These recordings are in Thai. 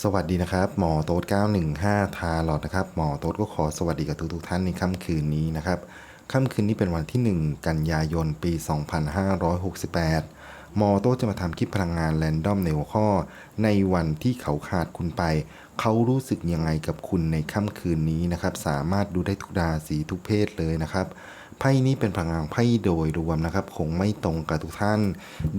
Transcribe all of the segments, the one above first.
สวัสดีนะครับ หมอโต๊ด915 ทาหลอดนะครับ หมอโต๊ดก็ขอสวัสดีกับทุกๆท่านในค่ำคืนนี้นะครับ ค่ำคืนนี้เป็นวันที่ 1 กันยายน ปี 2568 หมอโต๊ดจะมาทำคลิปพลังงานแรนดอมในหัวข้อ ในวันที่เขาขาดคุณไป เขารู้สึกยังไงกับคุณในค่ำคืนนี้นะครับ สามารถดูได้ทุกราศีทุกเพศเลยนะครับ ไพ่นี้เป็นพลังงานไพ่โดยรวมนะครับ คงไม่ตรงกับทุกท่าน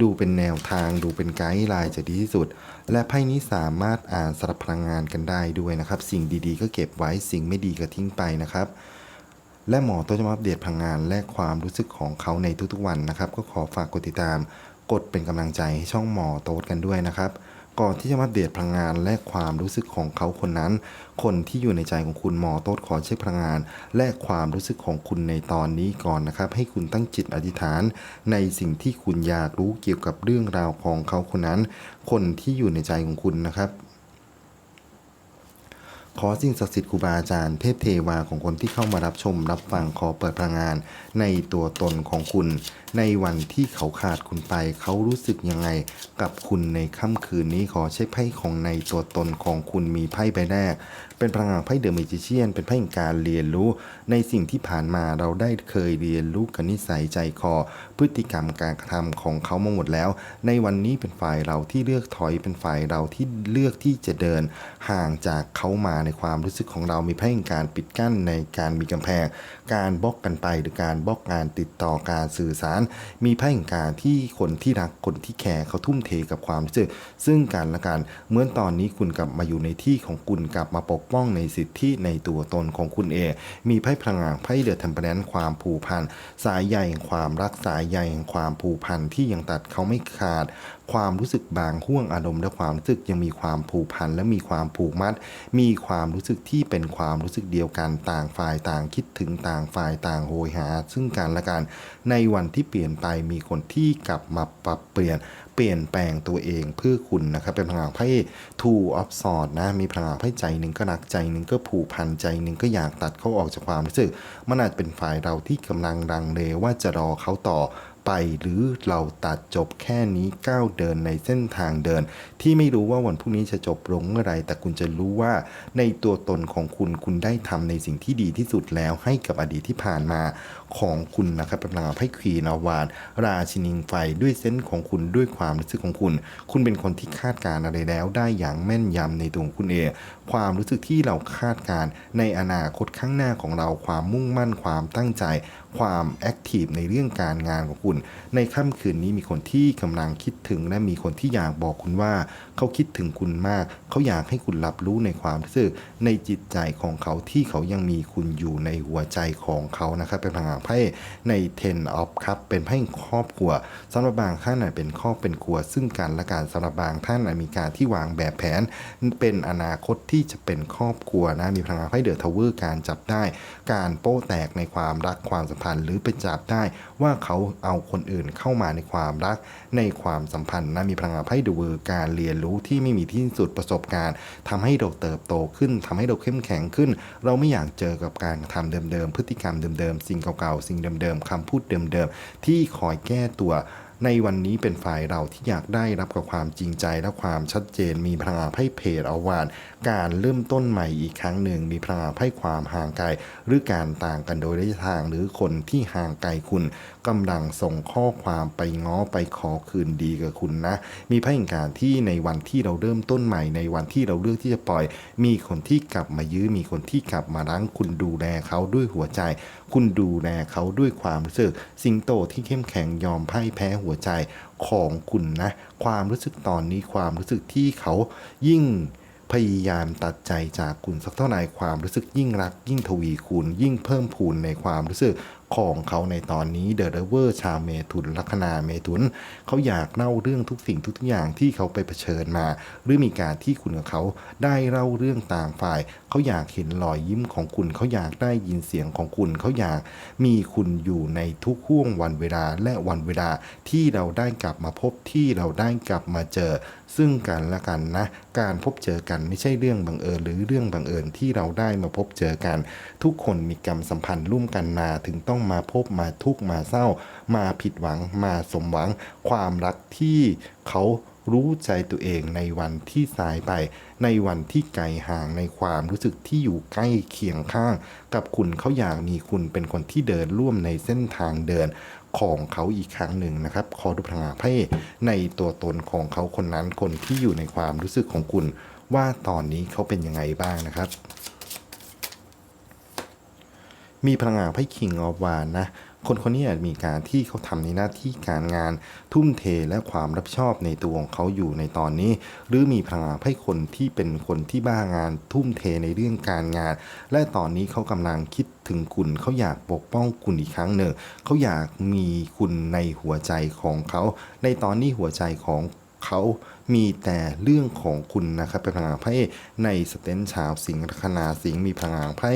ดูเป็นแนวทาง ดูเป็นไกด์ไลน์จะดีที่สุด และไพ่นี้สามารถอ่านสลับพลังงานกันได้ด้วยนะครับ สิ่งดีๆ ก็เก็บไว้สิ่งไม่ดีก็ทิ้งไปนะครับ และหมอตัวจะมาอัปเดตพลังงานและความรู้สึกของเขาในทุกๆวันนะครับ ก็ขอฝากกดติดตาม กดเป็นกำลังใจให้ช่องหมอโต๊ดกันด้วยนะครับ ก่อนที่จะมาเดตพลังงานและความรู้สึกของเขาคนนั้น คนที่อยู่ในใจของคุณหมอโต๊ดขอเช็คพลังงาน และความรู้สึกของคุณในตอนนี้ก่อนนะครับ ให้คุณตั้งจิตอธิษฐาน ในสิ่งที่คุณอยากรู้เกี่ยวกับเรื่องราวของเขาคนนั้น คนที่อยู่ในใจของคุณนะครับขอสิ่งศักดิ์สิทธิ์ครูบาอาจารย์เทพเทวาของคนที่เข้ามารับชมรับฟังขอเปิดพลังงานในตัวตนของคุณ ในวันที่เขาขาดคุณไป เขารู้สึกยังไงกับคุณในค่ำคืนนี้ขอเช็คไพ่ของในตัวตนของคุณมีไพ่ใบแรก เป็นพลังงานไพ่เดอะมิจิเชียน เป็นไพ่แห่งการเรียนรู้ ในสิ่งที่ผ่านมาเราได้เคยเรียนรู้กันนิสัยใจคอ พฤติกรรมการกระทำของเขามาหมดแล้ว ในวันนี้เป็นฝ่ายเราที่เลือกถอยเป็นฝ่ายเราที่เลือกที่จะเดิน ห่างจากเขามาในความรู้สึกของเรามีไพ่แห่งการปิดกั้นในการมีกำแพง การบล็อกกันไปหรือการบล็อกงานติดต่อการสื่อสารมีไพ่แห่งการที่คนที่รักคนที่แคร์เขาทุ่มเทกับความรู้สึกซึ่งการละกันเหมือนตอนนี้คุณกลับมาอยู่ในที่ของคุณกลับมาปกป้องในสิทธิในตัวตนของคุณเอง มีไพ่พลังงานไพ่เดือดทำเปอร์แนนความผูกพันสายใยแห่งความรักสายใยแห่งความผูกพันที่ยังตัดเขาไม่ขาด ความรู้สึกบางห่วงอารมณ์และความรู้สึกยังมีความผูกพันและมีความผูกมัด มีความรู้สึกที่เป็นความรู้สึกเดียวกันต่างฝ่ายต่างคิดถึงต่างฝ่ายต่างโหยหา ซึ่งกันและกันในวันที่เปลี่ยนไปมีคนที่กลับมาปรับเปลี่ยนเปลี่ยนแปลงตัวเองเพื่อคุณนะครับเป็นพลังงานไพ่ two of swords นะมีพลังงานไพ่ใจหนึ่งก็รักใจหนึ่งก็ผูกพันใจหนึ่งก็อยากตัดเขาออกจากความรู้สึก มันอาจเป็นฝ่ายเราที่กำลังรังเลว่าจะรอเขาต่อ ไป หรือเราตัดจบแค่นี้ก้าวเดินในเส้นทางเดิน ที่ไม่รู้ว่าวันพรุ่งนี้จะจบลงเมื่อไรแต่คุณจะรู้ว่าในตัวตนของคุณคุณได้ทำในสิ่งที่ดีที่สุดแล้วให้กับอดีตที่ผ่านมาของคุณนะครับเป็นพลังงานไพ่ควีนอวานราชินีไฟด้วยเซนของคุณด้วยความรู้สึกของคุณ คุณเป็นคนที่คาดการณ์อะไรแล้วได้อย่างแม่นยำในตัวของคุณเองความรู้สึกที่เราคาดการณ์ในอนาคตข้างหน้าของเราความมุ่งมั่นความตั้งใจ ความแอคทีฟในเรื่องการงานของคุณในค่ำคืนนี้มีคนที่กำลังคิดถึง และมีคนที่อยากบอกคุณว่า เขาคิดถึงคุณมาก เขาอยากให้คุณรับรู้ในความรู้สึกในจิตใจของเขาที่เขายังมีคุณอยู่ในหัวใจของเขานะครับ เป็นพลังไพ่ใน Ten of Cup เป็นไพ่ครอบครัวสำหรับบางท่านอาจเป็นครอบเป็นครัว ซึ่งกันและการสำหรับบางท่านอาจมีการที่วางแบบแผน เป็นอนาคตที่จะเป็นครอบครัวนะมีพลังไพ่เดือดทาวเวอร์การจับได้การโป้แตกในความรักความสัมพันธ์ หรือไปจับได้ว่าเขาเอาคนอื่นเข้ามาในความรักในความสัมพันธ์นะมีพลังงานไพ่ดอะเวอร์การเรียนรู้ที่ไม่มีที่สุดประสบการณ์ทำให้เราเติบโตขึ้นทำให้เราเข้มแข็งขึ้น เราไม่อยากเจอกับการกระทำเดิมๆพฤติกรรมเดิมๆสิ่งเก่าๆสิ่งเดิมๆคำพูดเดิมๆที่คอยแก้ตัว ในวันนี้เป็นฝ่ายเราที่อยากได้รับกับความจริงใจและความชัดเจน มีพลังงานไพ่เพจเอาวาน การเริ่มต้นใหม่อีกครั้งหนึ่ง มีพลังงานไพ่ความห่างไกล หรือการต่างกันโดยระยะทางหรือคนที่ห่างไกลคุณ กำลังส่งข้อความไปง้อไปขอคืนดีกับคุณนะ มีไพ่แห่งการที่ในวันที่เราเริ่มต้นใหม่ ในวันที่เราเลือกที่จะปล่อย มีคนที่กลับมายื้อมีคนที่กลับมารั้งคุณดูแลเขาด้วยหัวใจ คุณดูแลเขาด้วยความรู้สึก สิงโตที่เข้มแข็งยอมพ่ายแพ้หัวใจของคุณนะ ความรู้สึกตอนนี้ความรู้สึกที่เขายิ่งพยายามตัดใจจากคุณสักเท่าไหร่ความรู้สึกยิ่งรัก ยิ่งทวีคูณยิ่งเพิ่มพูนในความรู้สึก ของเขาในตอนนี้เดอะเวอร์ชาวเมถุนลัคนาเมถุนเขาอยากเล่าเรื่องทุกสิ่งทุกอย่างที่เขาไปเผชิญมา หรือมีการที่คุณกับเขาได้เล่าเรื่องต่างฝ่าย เขาอยากเห็นรอยยิ้มของคุณ เขาอยากได้ยินเสียงของคุณ เขาอยากมีคุณอยู่ในทุกห่วงวันเวลาและวันเวลาที่เราได้กลับมาพบที่เราได้กลับมาเจอ ซึ่งกันและกันนะ การพบเจอกันไม่ใช่เรื่องบังเอิญหรือเรื่องบังเอิญที่เราได้มาพบเจอกัน ทุกคนมีกรรมสัมพันธ์ร่วมกันมาถึงต้องมาพบมาทุกข์มาเศร้า มาผิดหวังมาสมหวัง ความรักที่เขารู้ใจตัวเองในวันที่สายไป ในวันที่ไกลห่างในความรู้สึกที่อยู่ใกล้เคียงข้าง กับคุณเขาอยากมีคุณเป็นคนที่เดินร่วมในเส้นทางเดิน ของเขาอีกครั้งหนึ่งนะครับ ขอดูพลังงานไพ่ในตัวตนของเขาคนนั้นคนที่อยู่ในความรู้สึกของคุณ ว่าตอนนี้เขาเป็นยังไงบ้างนะครับ มีพลังงานไพ่ King of w a n นะคนคนนี้อาจมีการที่เขาทำในหน้าที่การงาน ทุ่มเทและความรับผิดชอบในตัวของเขาอยู่ในตอนนี้ หรือมีพลังงานไพ่คนที่เป็นคนที่บ้างาน ทุ่มเทในเรื่องการงาน และตอนนี้เขากำลังคิดถึงคุณเขาอยากปกป้องคุณอีกครั้งหนึ่งเขาอยากมีคุณในหัวใจของเขา ในตอนนี้หัวใจของเขา มีแต่เรื่องของคุณนะครับเป็นพลังงานไพ่ในสเตนชาวสิงห์ลัคนาสิงห์มีพลังงานไพ่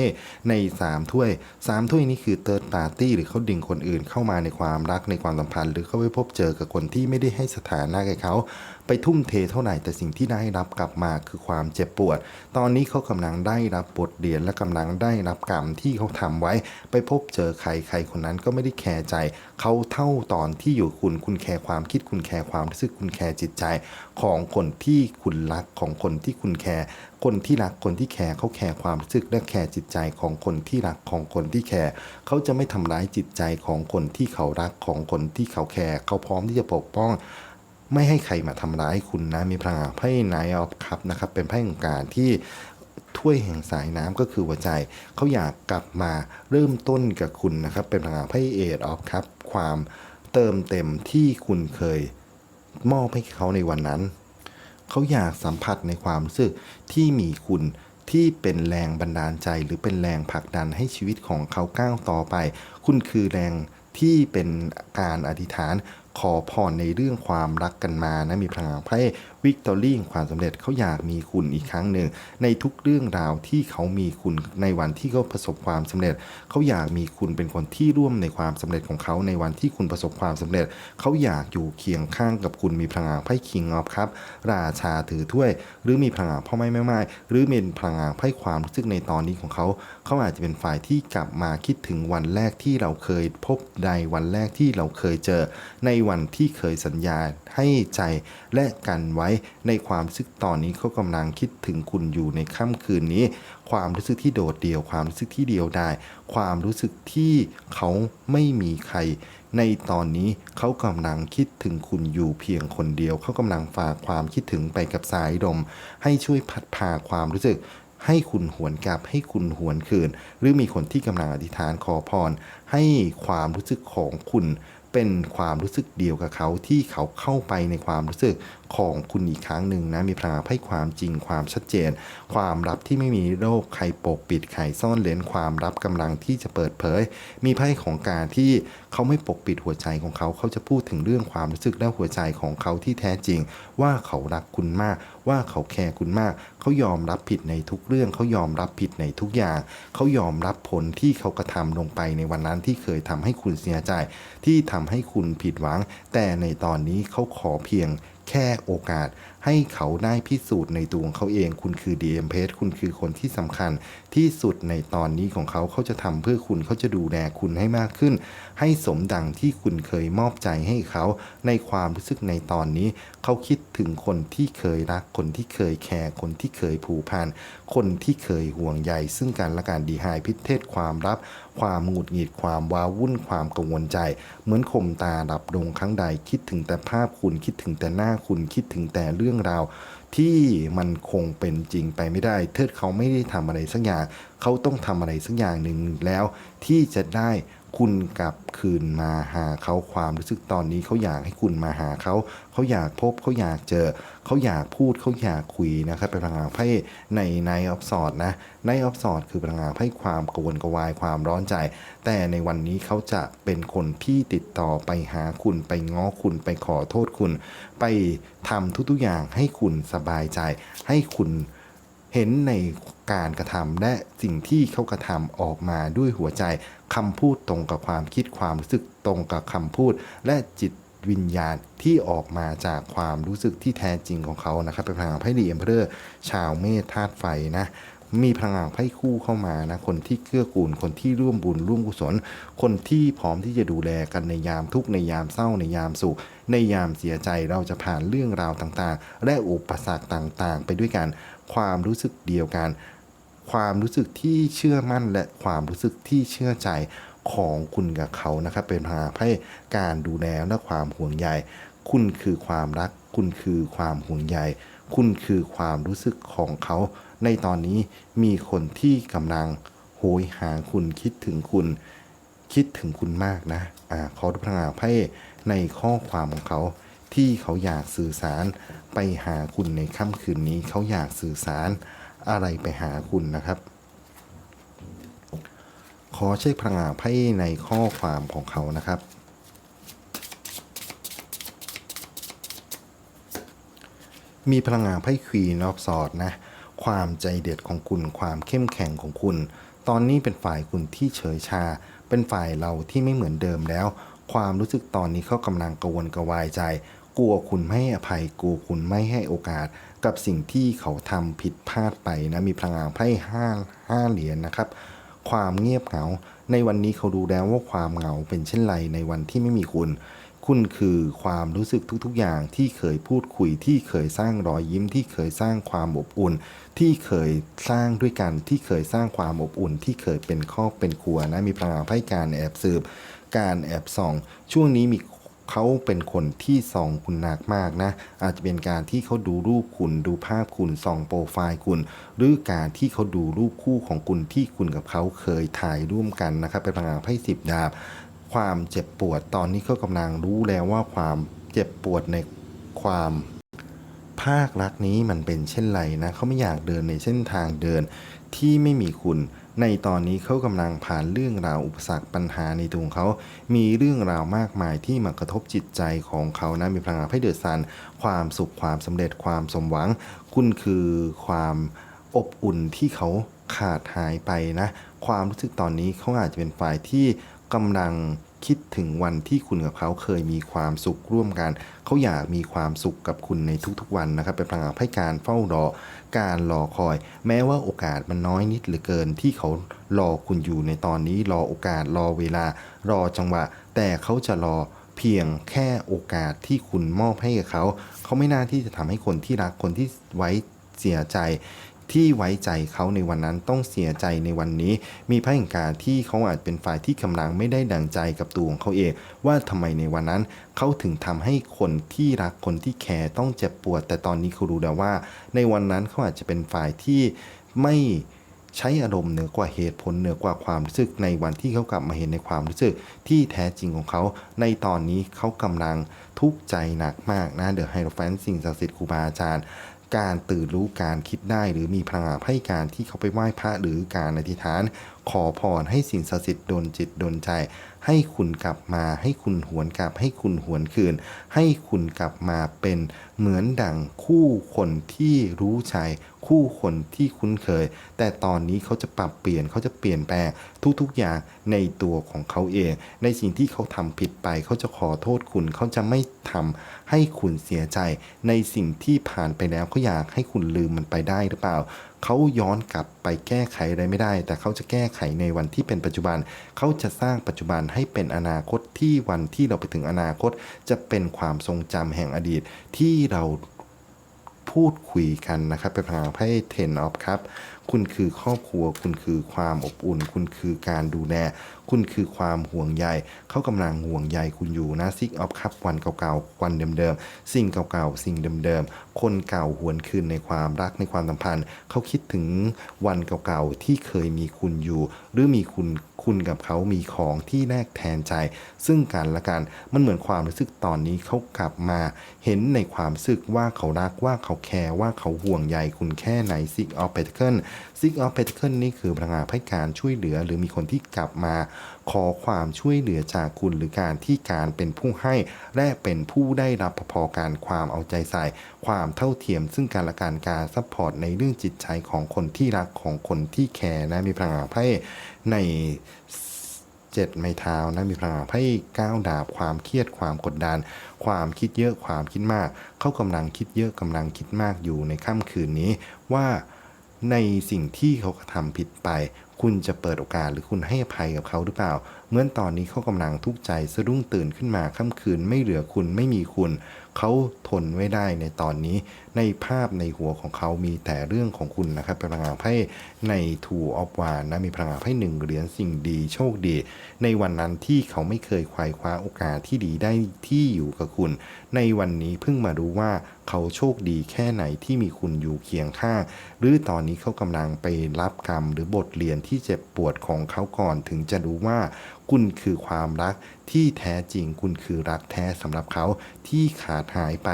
ใน 3 ถ้วย 3 ถ้วยนี้คือเติร์ดปาร์ตี้หรือเขาดึงคนอื่นเข้ามาในความรักในความสัมพันธ์ หรือเขาไปพบเจอกับคนที่ไม่ได้ให้สถานะกับเขา ไปทุ่มเทเท่าไหร่แต่สิ่งที่ได้รับกลับมาคือความเจ็บปวด ตอนนี้เขากำลังได้รับบทเรียนและกำลังได้รับกรรมที่เขาทำไว้ ไปพบเจอใครใครคนนั้นก็ไม่ได้แคร์ใจ เขาเท่าตอนที่อยู่คุณคุณแคร์ความคิดคุณแคร์ความรู้สึกคุณแคร์จิตใจของคนที่คุณรักของคนที่คุณแคร์คนที่รักคนที่แคร์เขาแคร์ความรู้สึกและแคร์จิตใจของคนที่รักของคนที่แคร์เขาจะไม่ทำร้ายจิตใจของคนที่เขารักของคนที่เขาแคร์เขาพร้อมที่จะปกป้องไม่ให้ใครมาทำร้ายคุณนะ มีพลังงานไพ่ไนออฟคัพนะครับ เป็นไพ่ของการที่ถ้วยแห่งสายน้ำก็คือหัวใจ เขาอยากกลับมาเริ่มต้นกับคุณนะครับ เป็นพลังงานไพ่เอทออฟคัพความเติมเต็มที่คุณเคย มอบให้เขาในวันนั้น เขาอยากสัมผัสในความรู้สึกที่มีคุณที่เป็นแรงบันดาลใจ หรือเป็นแรงผลักดันให้ชีวิตของเขาก้าวต่อไป คุณคือแรงที่เป็นการอธิษฐานขอพรในเรื่องความรักกันมานะมีพลังงานไพ่ วิกตอรี่ความสำเร็จเขาอยากมีคุณอีกครั้งหนึ่ง ในทุกเรื่องราวที่เขามีคุณในวันที่เขาประสบความสำเร็จ เขาอยากมีคุณเป็นคนที่ร่วมในความสำเร็จของเขาในวันที่คุณประสบความสำเร็จ เขาอยากอยู่เคียงข้างกับคุณมีพลังงานไพ่คิงออฟครับ ราชาถือถ้วย หรือมีพลังงานพ่อไม่ไม่ไม่หรือเป็นพลังงานไพ่ความรู้สึกในตอนนี้ของเขา เขาอาจจะเป็นฝ่ายที่กลับมาคิดถึงวันแรกที่เราเคยพบใดวันแรกที่เราเคยเจอ ในวันที่เคยสัญญาให้ใจและกันไว้ในความรู้สึกตอนนี้เขากำลังคิดถึงคุณอยู่ในค่ำคืนนี้ ความรู้สึกที่โดดเดี่ยว ความรู้สึกที่เดียวดาย ความรู้สึกที่เขาไม่มีใคร ในตอนนี้เขากำลังคิดถึงคุณอยู่เพียงคนเดียว เขากำลังฝากความคิดถึงไปกับสายลมให้ช่วยพัดพาความรู้สึกให้คุณหวนกลับให้คุณหวนคืน หรือมีคนที่กำลังอธิษฐานขอพร ให้ความรู้สึกของคุณเป็นความรู้สึกเดียวกับเขาที่เขาเข้าไปในความรู้สึก ของคุณอีกครั้งหนึ่งนะมีพลังให้ความจริงความชัดเจน ความลับที่ไม่มีโรคใครปกปิดใครซ่อนเลนความลับกำลังที่จะเปิดเผย มีไพ่ของการที่เขาไม่ปกปิดหัวใจของเขาเขาจะพูดถึงเรื่องความรู้สึกและหัวใจของเขาที่แท้จริง ว่าเขารักคุณมาก ว่าเขาแคร์คุณมาก เขายอมรับผิดในทุกเรื่องเขายอมรับผิดในทุกอย่าง เขายอมรับผลที่เขากระทำลงไปในวันนั้นที่เคยทำให้คุณเสียใจ ที่ทำให้คุณผิดหวัง แต่ในตอนนี้เขาขอเพียง แค่โอกาสให้เขาได้พิสูจน์ในตัวของเขาเอง คุณคือ DM p a g e คุณคือคนที่สำคัญที่สุดในตอนนี้ของเขาเขาจะทำเพื่อคุณเขาจะดูแลคุณให้มากขึ้น ให้สมดังที่คุณเคยมอบใจให้เขาในความรู้สึกในตอนนี้ เขาคิดถึงคนที่เคยรัก คนที่เคยแคร์คนที่เคยผูกพันคนที่เคยห่วงใยซึ่งกันและการดีหายพิเทศความรับ ความหงุดหงิดความว้าวุ่นความกังวลใจ เหมือนคมตาหลับลงครั้งใดคิดถึงแต่ภาพคุณคิดถึงแต่หน้าคุณคิดถึงแต่เรื่องราวที่มันคงเป็นจริงไปไม่ได้ เทิดเขาไม่ได้ทำอะไรสักอย่าง เขาต้องทำอะไรสักอย่างหนึ่งแล้วที่จะได้ คุณกลับคืนมาหาเขาความรู้สึกตอนนี้เขาอยากให้คุณมาหาเขาเขาอยากพบเขาอยากเจอเขาอยากพูดเขาอยากคุยนะครับเป็นพลังงานไพ่ในในออฟสอดนะในออฟสอดคือพลังงานไพ่ความกวนกวายความร้อนใจ แต่ในวันนี้เขาจะเป็นคนที่ติดต่อไปหาคุณไปง้อคุณไปขอโทษคุณ ไปทำทุกๆอย่างให้คุณสบายใจ ให้คุณเห็นในการกระทำและสิ่งที่เขากระทำออกมาด้วยหัวใจ คำพูดตรงกับความคิดความรู้สึกตรงกับคำพูด และจิตวิญญาณที่ออกมาจากความรู้สึกที่แท้จริงของเขานะครับ เป็นพลังไพ่ดีเอ็มเพอร์ชาวเมษธาตุไฟนะมีพลังงานไพ่คู่เข้ามานะคนที่เกื้อกูลคนที่ร่วมบุญร่วมกุศล คนที่พร้อมที่จะดูแลกันในยามทุกข์ในยามเศร้าในยามสุข ในยามเสียใจเราจะผ่านเรื่องราวต่างๆ และอุปสรรคต่างๆ ไปด้วยกันความรู้สึกเดียวกัน ความรู้สึกที่เชื่อมั่นและความรู้สึกที่เชื่อใจของคุณกับเขานะครับ เป็นพลังให้การดูแลและความห่วงใย คุณคือความรัก คุณคือความห่วงใย คุณคือความรู้สึกของเขา ในตอนนี้มีคนที่กำลังโหยหาคุณคิดถึงคุณ คิดถึงคุณมากนะอ่าขอดูพลังงานไพ่ในข้อความของเขาที่เขาอยากสื่อสารไปหาคุณในค่ำคืนนี้เขาอยากสื่อสาร อะไรไปหาคุณนะครับ ขอเช็คพลังงานไพ่ในข้อความของเขานะครับ มีพลังงานไพ่ควีนอฟสอดนะ ความใจเด็ดของคุณ ความเข้มแข็งของคุณ ตอนนี้เป็นฝ่ายคุณที่เฉยชา เป็นฝ่ายเราที่ไม่เหมือนเดิมแล้ว ความรู้สึกตอนนี้เขากำลังกระวนกระวายใจ กลัวคุณไม่ให้อภัยกลัวคุณไม่ให้โอกาสกับสิ่งที่เขาทำผิดพลาดไปนะมีพลังงานไพ่ห้าห้าเหรียญนะครับ ความเงียบเหงา ในวันนี้เขาดูแล้วว่าความเหงาเป็นเช่นไรในวันที่ไม่มีคุณ คุณคือความรู้สึกทุกๆอย่างที่เคยพูดคุยที่เคยสร้างรอยยิ้มที่เคยสร้างความอบอุ่น ที่เคยสร้างด้วยกันที่เคยสร้างความอบอุ่น ที่เคยเป็นครอบเป็นครัวนะมีพลังงานไพ่การแอบสืบ การแอบส่อง ช่วงนี้มี เขาเป็นคนที่ส่องคุณหนักมากนะ อาจจะเป็นการที่เขาดูรูปคุณดูภาพคุณส่องโปรไฟล์คุณ หรือการที่เขาดูรูปคู่ของคุณที่คุณกับเขาเคยถ่ายร่วมกันนะครับเป็นพลังงานไพ่สิบดาบ ความเจ็บปวดตอนนี้เขากำลังรู้แล้วว่าความเจ็บปวดในความภาครักนี้มันเป็นเช่นไรนะเขาไม่อยากเดินในเส้นทางเดินที่ไม่มีคุณ ในตอนนี้เขากำลังผ่านเรื่องราวอุปสรรคปัญหาในตัวของเขา มีเรื่องราวมากมายที่มากระทบจิตใจของเขานะมีพลังงานให้เดือดซัน ความสุขความสำเร็จความสมหวัง คุณคือความอบอุ่นที่เขาขาดหายไปนะ ความรู้สึกตอนนี้เขาอาจจะเป็นฝ่ายที่กำลังคิดถึงวันที่คุณกับเขาเคยมีความสุขร่วมกัน เขาอยากมีความสุขกับคุณในทุกๆวันนะครับเป็นพลังงานให้การเฝ้ารอ การรอคอย แม้ว่าโอกาสมันน้อยนิดเหลือเกินที่เขารอคุณอยู่ในตอนนี้รอโอกาสรอเวลารอจังหวะ แต่เขาจะรอเพียงแค่โอกาสที่คุณมอบให้กับเขา เขาไม่น่าที่จะทำให้คนที่รักคนที่ไว้เสียใจ ที่ไว้ใจเขาในวันนั้นต้องเสียใจในวันนี้ มีพระแห่งการที่เขาอาจเป็นฝ่ายที่กำลังไม่ได้ดังใจกับตัวของเขาเอง ว่าทำไมในวันนั้น เขาถึงทำให้คนที่รักคนที่แคร์ต้องเจ็บปวด แต่ตอนนี้เขารู้แล้วว่า ในวันนั้นเขาอาจจะเป็นฝ่ายที่ไม่ใช้อารมณ์เหนือกว่าเหตุผลเหนือกว่าความรู้สึกในวันที่เขากลับมาเห็นในความรู้สึกที่แท้จริงของเขา ในตอนนี้เขากำลังทุกข์ใจหนักมากนะเดอะไฮโรแฟนสิ่งศักดิ์สิทธิ์ครูบาอาจารย์ การตื่นรู้การคิดได้หรือมีพลังให้การที่เขาไปไหว้พระหรือการอธิษฐาน ขอพรให้สิ่งศักดิ์สิทธิ์ดลจิตดลใจ ให้คุณกลับมาให้คุณหวนกลับ ให้คุณหวนคืน ให้คุณกลับมาเป็นเหมือนดั่งคู่คนที่รู้ใจคู่คนที่คุ้นเคย แต่ตอนนี้เขาจะปรับเปลี่ยนเขาจะเปลี่ยนแปลงทุกๆอย่างในตัวของเขาเอง ในสิ่งที่เขาทำผิดไป เขาจะขอโทษคุณเขาจะไม่ทำให้คุณเสียใจ ในสิ่งที่ผ่านไปแล้วเขาอยากให้คุณลืมมันไปได้หรือเปล่า เขาย้อนกลับไปแก้ไขอะไรไม่ได้ แต่เขาจะแก้ไขในวันที่เป็นปัจจุบัน เขาจะสร้างปัจจุบันให้เป็นอนาคตที่วันที่เราไปถึงอนาคต จะเป็นความทรงจำแห่งอดีตที่เราพูดคุยกันนะครับเป็นพลังไพ่เทนออฟครับ คุณคือครอบครัว คุณคือความอบอุ่น คุณคือการดูแล คุณคือความห่วงใย เขากำลังห่วงใยคุณอยู่นะซิกออฟคับวันเก่าๆ วันเดิมๆ สิ่งเก่าๆ สิ่งเดิมๆ คนเก่าหวนคืนในความรักในความสัมพันธ์ เขาคิดถึงวันเก่าๆ ที่เคยมีคุณอยู่ หรือมีคุณคุณกับเขามีของที่แลกแทนใจ ซึ่งกันและกัน มันเหมือนความรู้สึกตอนนี้เขากลับมา เห็นในความรู้สึกว่าเขารักว่าเขาแคร์ว่าเขาห่วงใยคุณแค่ไหนซิกออฟแพทริค Six of Pentacles Six of Pentacles นี่คือพลังงานให้การช่วยเหลือ หรือมีคนที่กลับมาขอความช่วยเหลือจากคุณ หรือการที่การเป็นผู้ให้ และเป็นผู้ได้รับพอการความเอาใจใส่ ความเท่าเทียม ซึ่งการละการการซัพพอร์ตในเรื่องจิตใจของคนที่รักของคนที่แคร์นะมีพลังงานไพ่ในเจ็ดไม้เท้านะมีพลังงานไพ่ก้าวดาบความเครียดความกดดัน ความคิดเยอะความคิดมาก เขากำลังคิดเยอะกำลังคิดมากอยู่ในค่ำคืนนี้ว่า ในสิ่งที่เขาทำผิดไป คุณจะเปิดโอกาสหรือคุณให้อภัยกับเขาหรือเปล่า เหมือนตอนนี้เขากำลังทุกข์ใจสะดุ้งตื่นขึ้นมาค่ำคืนไม่เหลือคุณไม่มีคุณ เขาทนไม่ได้ในตอนนี้ ในภาพในหัวของเขามีแต่เรื่องของคุณนะครับเป็นพลังงานไพ่ในทูออฟวานนะมีพลังงานไพ่หนึ่งเหรียญสิ่งดีโชคดี ในวันนั้นที่เขาไม่เคยควายคว้าโอกาสที่ดีได้ที่อยู่กับคุณ ในวันนี้เพิ่งมารู้ว่าเขาโชคดีแค่ไหนที่มีคุณอยู่เคียงข้าง หรือตอนนี้เขากำลังไปรับกรรมหรือบทเรียนที่เจ็บปวดของเขาก่อนถึงจะรู้ว่า คุณคือความรักที่แท้จริงคุณคือรักแท้สำหรับเขาที่ขาดหายไป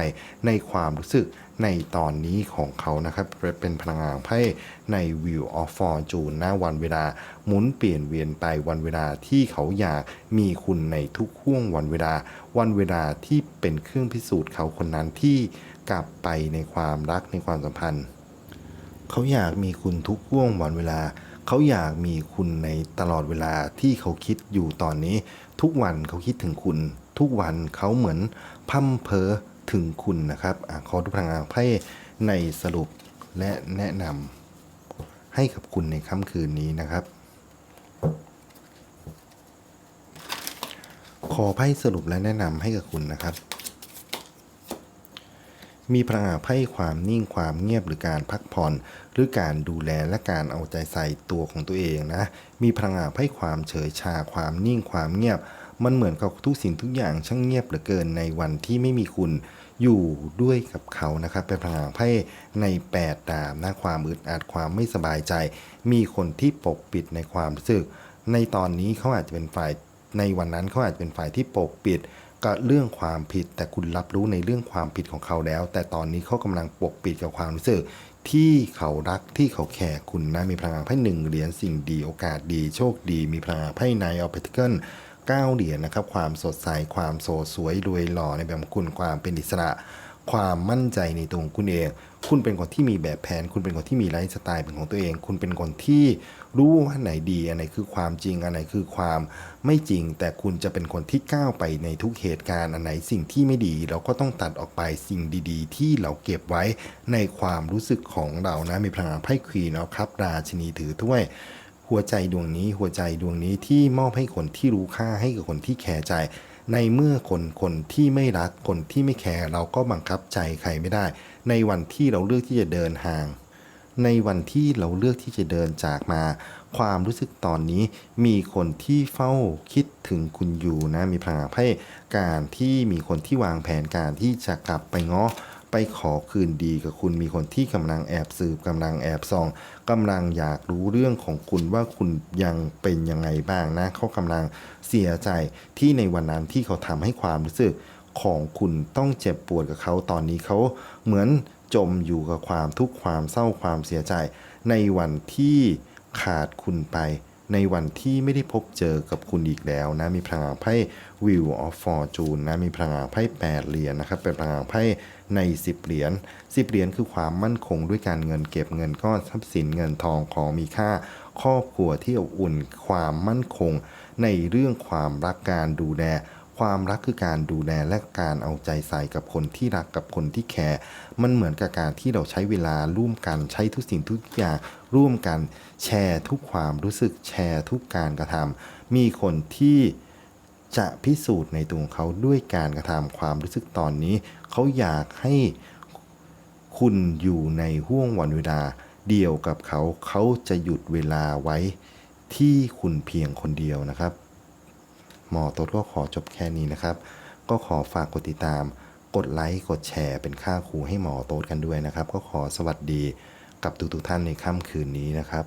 ในความรู้สึกในตอนนี้ของเขานะครับเป็นพลังงานไพ่ใน Wheel of Fortune นะวันเวลาหมุนเปลี่ยนเวียนไปวันเวลาที่เขาอยากมีคุณในทุกห่วงวันเวลา วันเวลาที่เป็นเครื่องพิสูจน์เขาคนนั้นที่กลับไปในความรักในความสัมพันธ์ เขาอยากมีคุณทุกห่วงวันเวลา เขาอยากมีคุณในตลอดเวลาที่เขาคิดอยู่ตอนนี้ ทุกวันเขาคิดถึงคุณ ทุกวันเขาเหมือนพัมเพอถึงคุณนะครับอขอดูพลังงานไพ่ในสรุปและแนะนำให้กับคุณในค่ำคืนนี้นะครับขอไพ่สรุปและแนะนำให้กับคุณนะครับ มีพลังงานไพ่ความนิ่งความเงียบหรือการพักผ่อน หรือการดูแลและการเอาใจใส่ตัวของตัวเองนะ มีพลังงานไพ่ความเฉยชาความนิ่งความเงียบ มันเหมือนกับทุกสิ่งทุกอย่างช่างเงียบเหลือเกินในวันที่ไม่มีคุณอยู่ด้วยกับเขานะครับเป็นพลังงาไพ่ใน8ดาบนะความอึดอัดความไม่สบายใจ มีคนที่ปกปิดในความรู้สึก ในตอนนี้เขาอาจจะเป็นฝ่ายในวันนั้นเขาอาจจะเป็นฝ่ายที่ปกปิด กับเรื่องความผิด แต่คุณรับรู้ในเรื่องความผิดของเขาแล้ว แต่ตอนนี้เขากำลังปกปิดกับความรู้สึกที่เขารักที่เขาแคร์คุณนะมีพลังงานไพ่หนึ่งเหรียญสิ่งดีโอกาสดีโชคดี มีพลังงานไพ่ในออปเปเกิลเก้าเหรียญนะครับความสดใสความโสดสวยรวยหล่อในแบบคุณความเป็นอิสระ ความมั่นใจในตัวของคุณเอง คุณเป็นคนที่มีแบบแผน คุณเป็นคนที่มีไลฟ์สไตล์เป็นของตัวเอง คุณเป็นคนที่รู้ว่าไหนดี อันไหนคือความจริง อันไหนคือความไม่จริง แต่คุณจะเป็นคนที่ก้าวไปในทุกเหตุการณ์ อันไหนสิ่งที่ไม่ดี เราก็ต้องตัดออกไปสิ่งดี ๆ ที่เราเก็บไว้ในความรู้สึกของเรานะ มีพลังงานไพ่ควีนนะครับ ราชินีถือถ้วยหัวใจดวงนี้ หัวใจดวงนี้ที่มอบให้คนที่รู้ค่าให้กับคนที่แคร์ใจ ในเมื่อคนคนที่ไม่รักคนที่ไม่แคร์เราก็บังคับใจใครไม่ได้ ในวันที่เราเลือกที่จะเดินห่าง ในวันที่เราเลือกที่จะเดินจากมา ความรู้สึกตอนนี้มีคนที่เฝ้าคิดถึงคุณอยู่นะมีพลังให้การที่มีคนที่วางแผนการที่จะกลับไปง้อ ไปขอคืนดีกับคุณมีคนที่กำลังแอบสืบกำลังแอบส่องกำลังอยากรู้เรื่องของคุณว่าคุณยังเป็นยังไงบ้างนะเขากำลังเสียใจที่ในวันนั้นที่เขาทำให้ความรู้สึกของคุณต้องเจ็บปวดกับเขาตอนนี้เขาเหมือนจมอยู่กับความทุกข์ความเศร้าความเสียใจ ในวันที่ขาดคุณไป ในวันที่ไม่ได้พบเจอกับคุณอีกแล้วนะมีพลังงานไพ่ Wheel of Fortune นะมีพลังงานไพ่8เหรียญนะครับเป็นพลังงานไพ่ ใน 10 เหรียญ 10 เหรียญคือความมั่นคงด้วยการเงินเก็บเงินก้อนทรัพย์สินเงินทองของมีค่า ครอบครัวที่อบอุ่นความมั่นคง ในเรื่องความรักการดูแลความรักคือการดูแลและการเอาใจใส่กับคนที่รักกับคนที่แคร์มันเหมือนกับการที่เราใช้เวลาร่วมกันใช้ทุกสิ่งทุกอย่างร่วมกันแชร์ทุกความรู้สึกแชร์ทุกการกระทำมีคนที่ จะพิสูจน์ในตัวของเขาด้วยการกระทำความรู้สึกตอนนี้ เขาอยากให้คุณอยู่ในห่วงวันเวลาเดียวกับเขา เขาจะหยุดเวลาไว้ที่คุณเพียงคนเดียวนะครับ หมอโต๊ดก็ขอจบแค่นี้นะครับ ก็ขอฝากกดติดตาม กดไลค์ กดแชร์ เป็นค่าครูให้หมอโต๊ดกันด้วยนะครับ ก็ขอสวัสดีกับทุกๆท่านในค่ำคืนนี้นะครับ